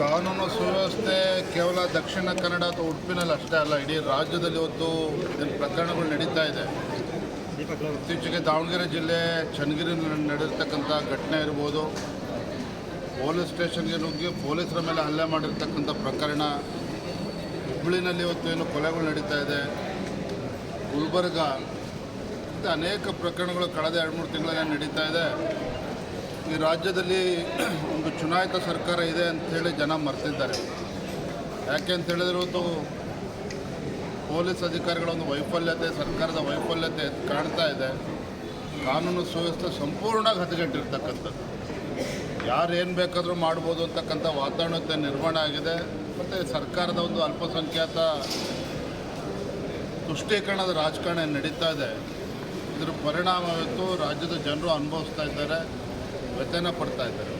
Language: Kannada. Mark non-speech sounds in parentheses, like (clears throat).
ಕಾನೂನು ಸುವ್ಯವಸ್ಥೆ ಕೇವಲ ದಕ್ಷಿಣ ಕನ್ನಡ ಅಥವಾ ಉಡುಪಿನಲ್ಲಿ ಅಷ್ಟೇ ಅಲ್ಲ, ಇಡೀ ರಾಜ್ಯದಲ್ಲಿ ಇವತ್ತು ಏನು ಪ್ರಕರಣಗಳು ನಡೀತಾ ಇದೆ. ಇತ್ತೀಚೆಗೆ ದಾವಣಗೆರೆ ಜಿಲ್ಲೆ ಚನ್ನಗಿರಿನಲ್ಲಿ ನಡೆದಿರ್ತಕ್ಕಂಥ ಘಟನೆ ಇರ್ಬೋದು. ಪೊಲೀಸ್ ಸ್ಟೇಷನ್ಗೆ ನುಗ್ಗಿ ಪೊಲೀಸರ ಮೇಲೆ ಹಲ್ಲೆ ಮಾಡಿರ್ತಕ್ಕಂಥ ಪ್ರಕರಣ. ಹುಬ್ಬಳ್ಳಿನಲ್ಲಿ ಇವತ್ತು ಏನು ಕೊಲೆಗಳು ನಡೀತಾ ಇದೆ. ಗುಲ್ಬರ್ಗ ಮತ್ತು ಅನೇಕ ಪ್ರಕರಣಗಳು ಕಳೆದ ಎರಡು ಮೂರು ತಿಂಗಳಿಂದ ನಡೀತಾ ಇದೆ? ಈ ರಾಜ್ಯದಲ್ಲಿ (clears throat) ಒಂದು ಚುನಾಯಿತ ಸರ್ಕಾರ ಇದೆ ಅಂಥೇಳಿ ಜನ ಮರೆತಿದ್ದಾರೆ. ಯಾಕೆ ಅಂತ ಹೇಳಿದ್ರೆ ಇವತ್ತು ಪೊಲೀಸ್ ಅಧಿಕಾರಿಗಳ ಒಂದು ವೈಫಲ್ಯತೆ, ಸರ್ಕಾರದ ವೈಫಲ್ಯತೆ ಕಾಣ್ತಾ ಇದೆ. ಕಾನೂನು ಸುವ್ಯವಸ್ಥೆ ಸಂಪೂರ್ಣವಾಗಿ ಹದಗೆಟ್ಟಿರ್ತಕ್ಕಂಥದ್ದು ಯಾರು ಏನು ಬೇಕಾದರೂ ಮಾಡ್ಬೋದು ಅಂತಕ್ಕಂಥ ವಾತಾವರಣತೆ ನಿರ್ಮಾಣ ಆಗಿದೆ. ಮತ್ತು ಸರ್ಕಾರದ ಒಂದು ಅಲ್ಪಸಂಖ್ಯಾತ ತುಷ್ಟೀಕರಣದ ರಾಜಕಾರಣ ನಡೀತಾ ಇದೆ. ಇದರ ಪರಿಣಾಮ ರಾಜ್ಯದ ಜನರು ಅನುಭವಿಸ್ತಾ ಇದ್ದಾರೆ ವ್ಯಥೆನ ಪಡ್ತಾ ಇದ್ದಾರೆ.